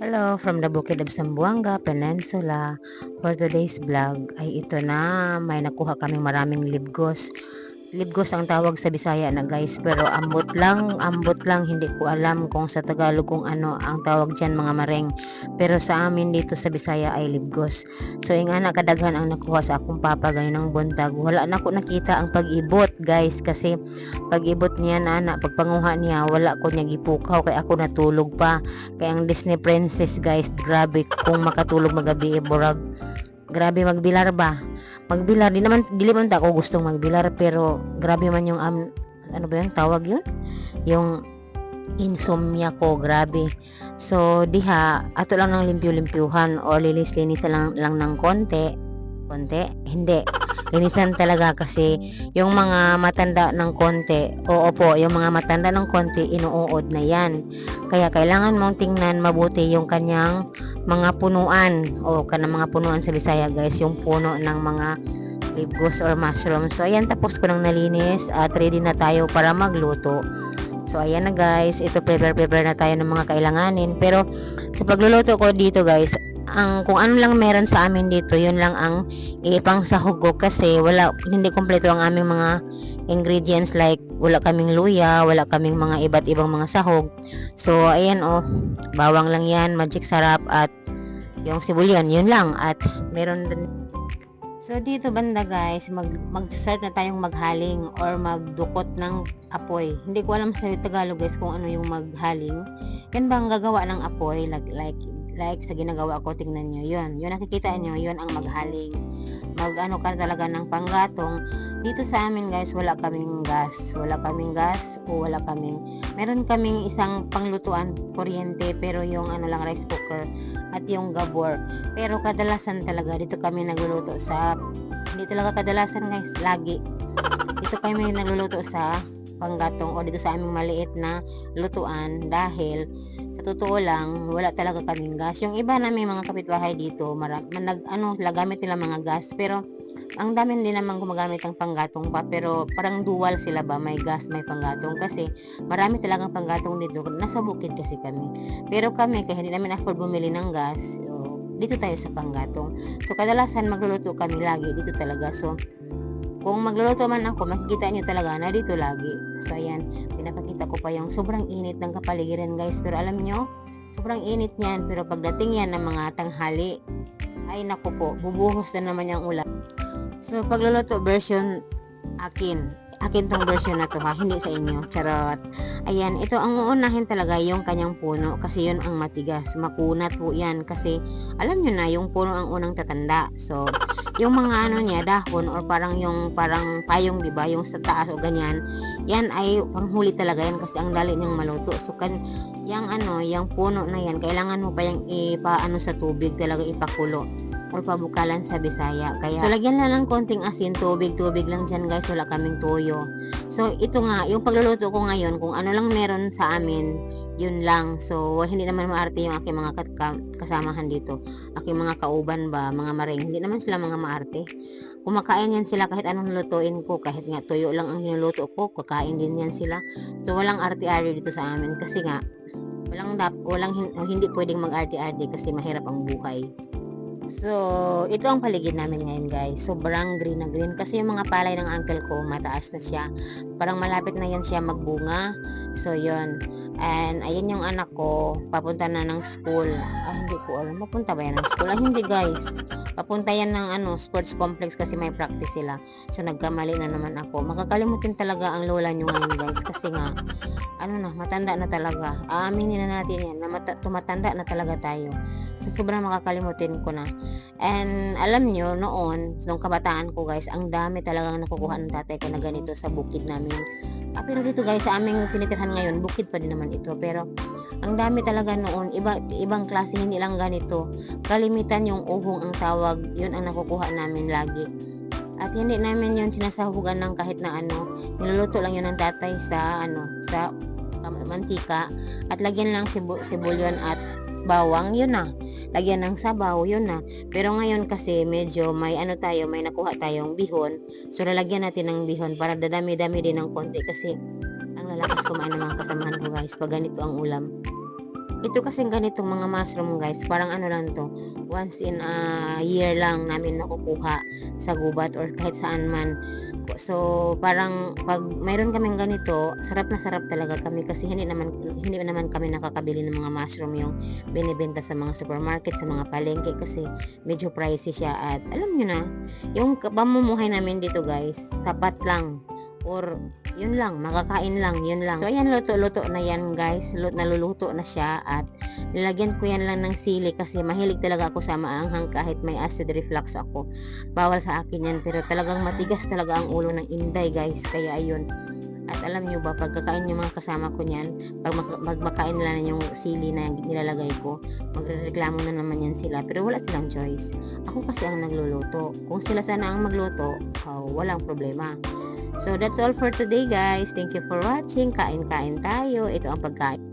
Hello from the Bukid of Zamboanga Peninsula. For today's vlog ay ito na may nakuha kaming maraming libgos. Libgos ang tawag sa Bisaya na guys pero ambot lang, ambot lang hindi ko alam kung sa Tagalog kung ano ang tawag diyan mga mareng. Pero sa amin dito sa Bisaya ay libgos. So ing ana kadaghan ang nakuha sa akong papa gayon ng buntag. Wala na ko nakita ang pag-ibot guys kasi pag-ibot niya na ana pagpanguha niya wala ko niya gipukaw kay ako natulog pa kay ang Disney princess guys grabe kung makatulog magabi eh, burag grabe magbilar ba? Magbilar di naman dili man ta ako gustong magbilar pero grabe man yung um, ano ba yung tawag yun? Yung insomnia ko grabe. So diha ato lang ng limpyo-limpyuhan or linis-linis lang, lang ng konti konti hindi. Linisan talaga kasi yung mga matanda ng konti oo po yung mga matanda ng konti inuuod na yan. Kaya kailangan mong tingnan mabuti yung kanyang mga punuan. O kanang mga punuan sa Bisaya guys yung puno ng mga libgos or mushroom. So ayan tapos ko nang nalinis at ready na tayo para magluto. So ayan na guys. Ito prepare prepare na tayo ng mga kailanganin. Pero sa pagluluto ko dito guys ang kung ano lang meron sa amin dito yun lang ang ipang sahog ko kasi wala hindi kompleto ang aming mga ingredients like wala kaming luya, wala kaming mga iba't ibang mga sahog. So ayan oh, bawang lang yan, magic sarap at yung sibulyon, yun lang at meron din So dito banda guys, mag mag-start na tayong maghaling or magdukot ng apoy. Hindi ko alam sa Tagalog guys kung ano yung maghaling. Yan ba ang gagawa ng apoy like like like sa ginagawa ko tingnan nyo yun. Yun nakikita nyo yun ang maghaling mag ano ka talaga ng panggatong. Dito sa amin guys wala kaming gas. Wala kaming gas o wala kaming meron kaming isang panglutuan kuryente pero yung ano lang rice cooker at yung gabor. Pero kadalasan talaga dito kami nagluluto sa hindi talaga kadalasan guys lagi. Dito kami nagluluto sa panggatong o dito sa aming maliit na lutuan dahil sa totoo lang, wala talaga kaming gas. Yung iba namin mga kapitbahay dito, marami, nag, ano, lagamit nila mga gas. Pero, ang dami din naman gumagamit ng panggatong pa. Pero, parang dual sila ba? May gas, may panggatong. Kasi, marami talagang panggatong dito. Nasa bukid kasi kami. Pero kami, kaya hindi namin afford bumili ng gas, dito tayo sa panggatong. So, kadalasan magluluto kami lagi dito talaga. So, kung magluluto man ako, makikita nyo talaga na dito lagi. So, ayan, pinapakita ko pa yung sobrang init ng kapaligiran, guys. Pero alam nyo, sobrang init niyan. Pero pagdating yan ng mga tanghali, ay naku po, bubuhos na naman yung ulan. So, pagluluto version akin. Akin tong version na to ha, hindi sa inyo. Charot. Ayan, ito ang uunahin talaga yung kanyang puno kasi yun ang matigas. Makunat po yan kasi alam nyo na yung puno ang unang tatanda. So, yung mga ano niya dahon or parang yung parang payong 'di ba yung sa taas o ganyan yan ay panghuli talaga yan kasi ang dali niyang maluto so kan yang ano yung puno na yan kailangan mo pa yung ipaano sa tubig talaga ipakulo or pabukalan sa Bisaya. Kaya, so, lagyan lang ng konting asin, tubig, tubig lang dyan guys, wala kaming toyo. So, ito nga, yung pagluluto ko ngayon, kung ano lang meron sa amin, yun lang. So, hindi naman maarte yung aking mga kasamahan dito. Aking mga kauban ba, mga maring. Hindi naman sila mga maarte. Kumakain yan sila kahit anong lutuin ko. Kahit nga tuyo lang ang niluluto ko, kakain din yan sila. So, walang arte-arte dito sa amin. Kasi nga, walang, dap, walang hindi pwedeng mag-arte-arte kasi mahirap ang buhay. So, ito ang paligid namin ngayon guys. Sobrang green na green. Kasi yung mga palay ng uncle ko, mataas na siya. Parang malapit na yan siya magbunga. So, yon And, ayun yung anak ko, papunta na ng school. Ah, hindi ko alam. Papunta ba yan ng school? Ah, hindi guys. Papunta yan ng ano, sports complex kasi may practice sila. So, nagkamali na naman ako. Makakalimutin talaga ang lola nyo ngayon guys. Kasi nga, ano na, matanda na talaga. Aaminin na natin yan na mata- tumatanda na talaga tayo. So, sobrang makakalimutin ko na. And alam nyo, noon, nung kabataan ko guys, ang dami talagang nakukuha ng tatay ko na ganito sa bukid namin. Ah, pero dito guys, sa aming tinitirhan ngayon, bukid pa din naman ito. Pero ang dami talaga noon, iba, ibang klase, hindi lang ganito. Kalimitan yung uhong ang tawag, yun ang nakukuha namin lagi. At hindi namin yun sinasahugan ng kahit na ano, niluluto lang yun ng tatay sa ano, sa mantika at lagyan lang sibu, sibulyon at bawang, yun na. Lagyan ng sabaw, yun na. Pero ngayon kasi medyo may ano tayo, may nakuha tayong bihon. So lalagyan natin ng bihon para dadami-dami din ng konti kasi ang lalakas kumain ng mga kasamahan ko guys pag ganito ang ulam. Ito kasi ganitong mga mushroom guys, parang ano lang to, once in a year lang namin nakukuha sa gubat or kahit saan man. So, parang pag mayroon kaming ganito, sarap na sarap talaga kami kasi hindi naman hindi naman kami nakakabili ng mga mushroom yung binibenta sa mga supermarket, sa mga palengke kasi medyo pricey siya at alam nyo na, yung pamumuhay namin dito guys, sapat lang or yun lang, makakain lang, yun lang. So, ayan, luto-luto na yan, guys. Lut naluluto na siya at nilagyan ko yan lang ng sili kasi mahilig talaga ako sa maanghang kahit may acid reflux ako. Bawal sa akin yan, pero talagang matigas talaga ang ulo ng inday, guys. Kaya ayun. At alam nyo ba, pagkakain yung mga kasama ko niyan, pag mag- magmakain nila na yung sili na nilalagay ko, magreklamo na naman yan sila. Pero wala silang choice. Ako kasi ang nagluluto. Kung sila sana ang magluto, oh, walang problema. So, that's all for today, guys. Thank you for watching. Kain-kain tayo. Ito ang pagkain.